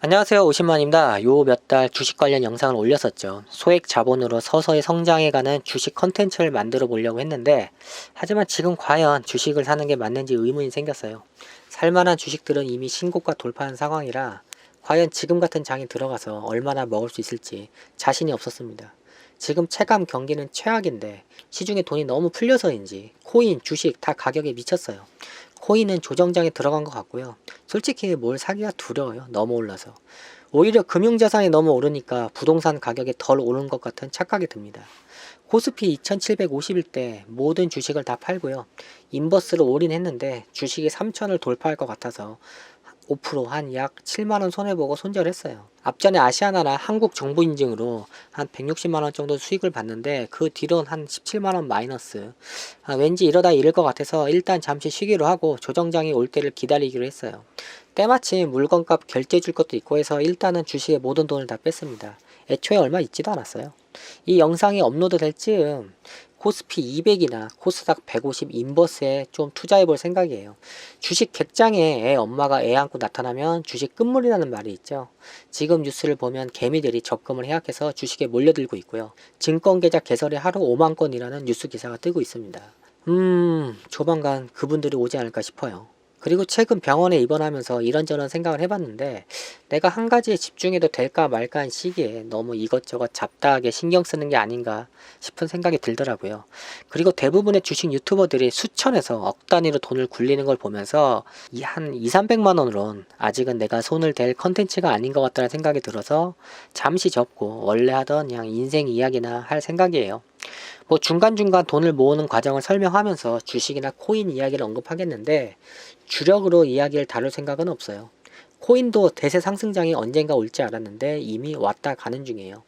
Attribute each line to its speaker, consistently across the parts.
Speaker 1: 안녕하세요 오신만입니다. 요 몇 달 주식 관련 영상을 올렸었죠. 소액 자본으로 서서히 성장해가는 주식 컨텐츠를 만들어 보려고 했는데 하지만 지금 과연 주식을 사는 게 맞는지 의문이 생겼어요. 살만한 주식들은 이미 신고가 돌파한 상황이라 과연 지금 같은 장이 들어가서 얼마나 먹을 수 있을지 자신이 없었습니다. 지금 체감 경기는 최악인데 시중에 돈이 너무 풀려서인지 코인, 주식 다 가격에 미쳤어요. 코인은 조정장에 들어간 것 같고요. 솔직히 뭘 사기가 두려워요. 너무 올라서. 오히려 금융자산이 너무 오르니까 부동산 가격이 덜 오른 것 같은 착각이 듭니다. 코스피 2750일 모든 주식을 다 팔고요. 인버스를 올인했는데 주식이 3000을 돌파할 것 같아서 5%한 약 7만원 손해보고 손절했어요. 앞전에 아시아나나 한국 정부 인증으로 한 160만원 정도 수익을 봤는데 그 뒤로는 한 17만원 마이너스. 아, 왠지 이러다 잃을 것 같아서 일단 잠시 쉬기로 하고 조정장이 올 때를 기다리기로 했어요. 때마침 물건값 결제 줄 것도 있고 해서 일단은 주식에 모든 돈을 다 뺐습니다. 애초에 얼마 있지도 않았어요. 이 영상이 업로드 될 즈음 코스피 200이나 코스닥 150 인버스에 좀 투자해 볼 생각이에요. 주식 객장에 애 엄마가 애 안고 나타나면 주식 끝물이라는 말이 있죠. 지금 뉴스를 보면 개미들이 적금을 해약해서 주식에 몰려들고 있고요. 증권계좌 개설이 하루 5만 건이라는 뉴스 기사가 뜨고 있습니다. 음, 조만간 그분들이 오지 않을까 싶어요. 그리고 최근 병원에 입원하면서 이런저런 생각을 해봤는데 내가 한 가지에 집중해도 될까 말까 한 시기에 너무 이것저것 잡다하게 신경 쓰는 게 아닌가 싶은 생각이 들더라고요. 그리고 대부분의 주식 유튜버들이 수천에서 억 단위로 돈을 굴리는 걸 보면서 이한 2, 300만 원으론 아직은 내가 손을 댈 컨텐츠가 아닌 것 같다는 생각이 들어서 잠시 접고 원래 하던 그냥 인생 이야기나 할 생각이에요. 뭐 중간중간 돈을 모으는 과정을 설명하면서 주식이나 코인 이야기를 언급하겠는데 주력으로 이야기를 다룰 생각은 없어요. 코인도 대세 상승장이 언젠가 올지 알았는데 이미 왔다 가는 중이에요.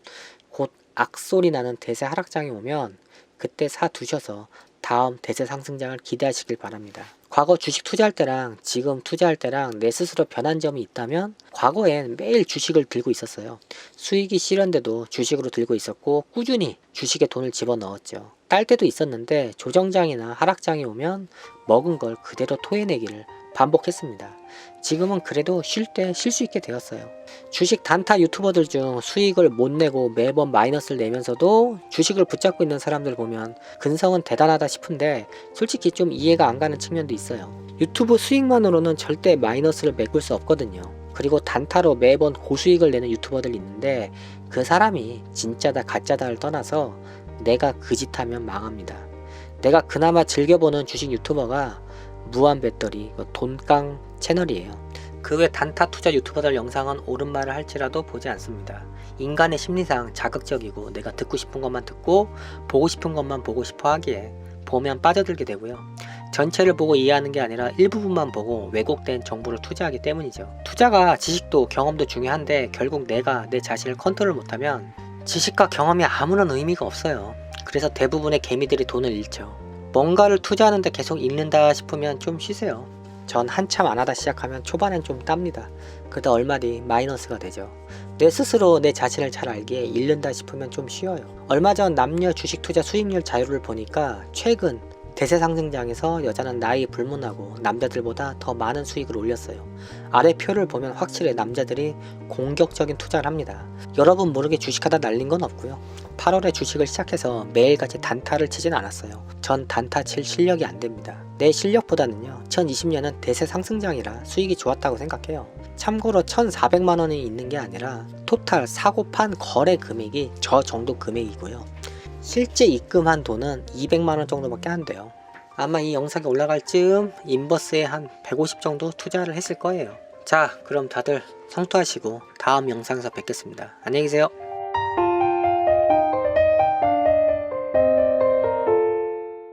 Speaker 1: 곧 악소리 나는 대세 하락장이 오면 그때 사 두셔서 다음 대세 상승장을 기대하시길 바랍니다. 과거 주식 투자할 때랑 지금 투자할 때랑 내 스스로 변한 점이 있다면 과거엔 매일 주식을 들고 있었어요. 수익이 실현돼도 주식으로 들고 있었고 꾸준히 주식에 돈을 집어넣었죠. 딸 때도 있었는데 조정장이나 하락장이 오면 먹은 걸 그대로 토해내기를 반복했습니다. 지금은 그래도 쉴 때 쉴 수 있게 되었어요. 주식 단타 유튜버들 중 수익을 못 내고 매번 마이너스를 내면서도 주식을 붙잡고 있는 사람들 보면 근성은 대단하다 싶은데 솔직히 좀 이해가 안 가는 측면도 있어요. 유튜브 수익만으로는 절대 마이너스를 메꿀 수 없거든요. 그리고 단타로 매번 고수익을 내는 유튜버들 있는데 그 사람이 진짜다 가짜다를 떠나서 내가 그 짓 하면 망합니다. 내가 그나마 즐겨보는 주식 유튜버가 무한 배터리 그 돈깡 채널이에요. 그 외 단타 투자 유튜버들 영상은 옳은 말을 할지라도 보지 않습니다. 인간의 심리상 자극적이고 내가 듣고 싶은 것만 듣고 보고 싶은 것만 보고 싶어 하기에 보면 빠져들게 되고요. 전체를 보고 이해하는 게 아니라 일부분만 보고 왜곡된 정보를 투자하기 때문이죠. 투자가 지식도 경험도 중요한데 결국 내가 내 자신을 컨트롤 못하면 지식과 경험이 아무런 의미가 없어요. 그래서 대부분의 개미들이 돈을 잃죠. 뭔가를 투자하는데 계속 잃는다 싶으면 좀 쉬세요. 전 한참 안 하다 시작하면 초반엔 좀 땁니다. 그러다 얼마 뒤 마이너스가 되죠. 내 스스로 내 자신을 잘 알기에 잃는다 싶으면 좀 쉬어요. 얼마 전 남녀 주식 투자 수익률 자료를 보니까 최근 대세 상승장에서 여자는 나이 불문하고 남자들보다 더 많은 수익을 올렸어요. 아래 표를 보면 확실히 남자들이 공격적인 투자를 합니다. 여러분 모르게 주식하다 날린 건 없고요. 8월에 주식을 시작해서 매일같이 단타를 치진 않았어요. 전 단타 칠 실력이 안 됩니다. 내 실력보다는요. 2020년은 대세 상승장이라 수익이 좋았다고 생각해요. 참고로 1,400만 원이 있는 게 아니라 토탈 사고 판 거래 금액이 저 정도 금액이고요. 실제 입금한 돈은 200만 원 정도밖에 안 돼요. 아마 이 영상이 올라갈 즈음 인버스에 한 150 정도 투자를 했을 거예요. 자, 그럼 다들 성투하시고 다음 영상에서 뵙겠습니다. 안녕히 계세요.